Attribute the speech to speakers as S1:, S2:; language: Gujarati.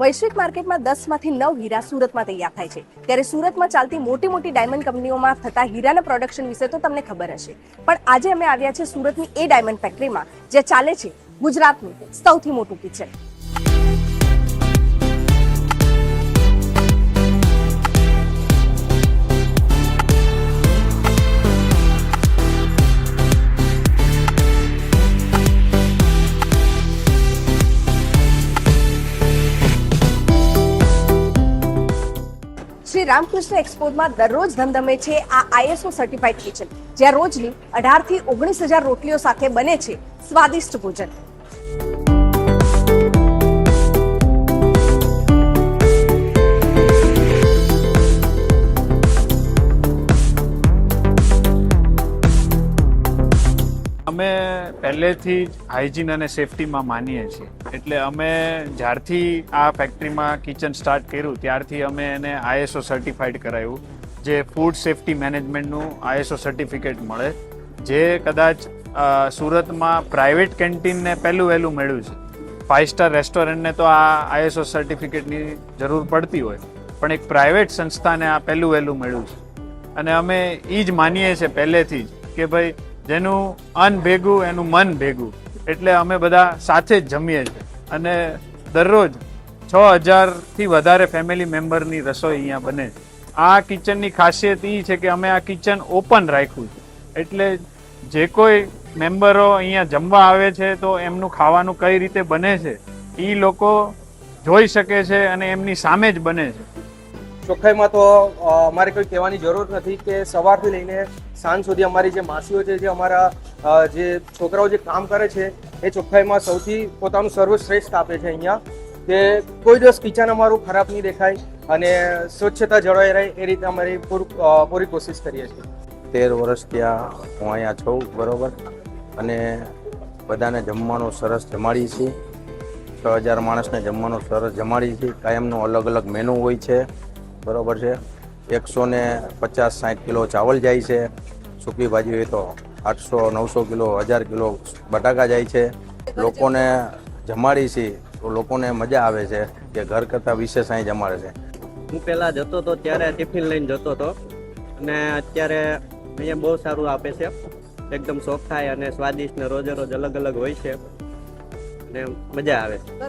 S1: વૈશ્વિક માર્કેટમાં દસમાંથી નવ હીરા સુરતમાં તૈયાર થાય છે. ત્યારે સુરતમાં ચાલતી મોટી મોટી ડાયમંડ કંપનીઓમાં થતા હીરાના પ્રોડક્શન વિશે તો તમને ખબર હશે. પણ આજે અમે આવ્યા છે સુરતની એ ડાયમંડ ફેક્ટરીમાં જે ચાલે છે ગુજરાતનું સૌથી મોટું કિચન શ્રી રામકૃષ્ણ એક્સપોર્ટમાં દરરોજ ધમધમે છે. આ આઈએસઓ સર્ટિફાઈડ કિચન જ્યાં રોજની અઢારથી ઓગણીસ હજાર રોટલીઓ સાથે બને છે સ્વાદિષ્ટ ભોજન.
S2: અમે પહેલેથી જ હાઇજીન અને સેફટીમાં માનીએ છીએ. એટલે અમે જ્યારથી આ ફેક્ટરીમાં કિચન સ્ટાર્ટ કર્યું, ત્યારથી અમે એને આઈએસઓ સર્ટિફાઈડ કરાવ્યું જે ફૂડ સેફટી મેનેજમેન્ટનું આઈએસઓ સર્ટિફિકેટ મળે, જે કદાચ સુરતમાં પ્રાઇવેટ કેન્ટીનને પહેલું વહેલું મળ્યું છે. ફાઇવ સ્ટાર રેસ્ટોરન્ટને તો આ આઈએસઓ સર્ટિફિકેટની જરૂર પડતી હોય, પણ એક પ્રાઇવેટ સંસ્થાને આ પહેલું વહેલું મળ્યું છે. અને અમે એ જ માનીએ છીએ પહેલેથી જ કે ભાઈ જેનું અન્ન ભેગું, એનું મન ભેગું. એટલે અમે બધા સાથે જ જમીએ છીએ. અને દરરોજ છ હજારથી વધારે ફેમિલી મેમ્બરની રસોઈ અહીંયા બને છે. આ કિચનની ખાસિયત એ છે કે અમે આ કિચન ઓપન રાખ્યું છે. એટલે જે કોઈ મેમ્બરો અહીંયા જમવા આવે છે તો એમનું ખાવાનું કઈ રીતે બને છે એ લોકો જોઈ શકે છે અને એમની સામે જ બને છે.
S3: ચોખ્ખાઈમાં તો મારે કોઈ કહેવાની જરૂર નથી કે સવારથી લઈને સાંજ સુધી અમારી જે માસીઓ છે, જે અમારા જે છોકરાઓ જે કામ કરે છે, એ ચોખ્ખાઈમાં સૌથી પોતાનું સર્વશ્રેષ્ઠ આપે છે અહીંયા. કે કોઈ દિવસ કિચન અમારું ખરાબ નહીં દેખાય અને સ્વચ્છતા જળવાઈ રહે એ રીતે અમારી પૂર- કોશિશ કરીએ છીએ.
S4: તેર વર્ષ ત્યાં હું અહીંયા છું, બરાબર? અને બધાને જમવાનું સરસ જમાડીએ છીએ. છ હજાર માણસને જમવાનું સરસ જમાડીએ છીએ. કાયમનું અલગ અલગ મેનુ હોય છે, બરાબર છે? એકસો ને પચાસ સાઠ કિલો ચાવલ જાય છે. સૂકી ભાજી હોય તો આઠસો, નવસો કિલો, હજાર કિલો બટાકા જાય છે. લોકોને જમાડી છે તો લોકોને મજા આવે છે કે ઘર કરતાં વિશેષ અહીં જમાડે છે.
S5: હું પહેલાં જતો હતો ત્યારે ટિફિન લઈને જતો હતો અને અત્યારે અહીંયા બહુ સારું આપે છે. એકદમ ચોખ્ખાઈ અને સ્વાદિષ્ટ ને રોજે રોજ અલગ અલગ હોય છે. અને મજા આવે. છે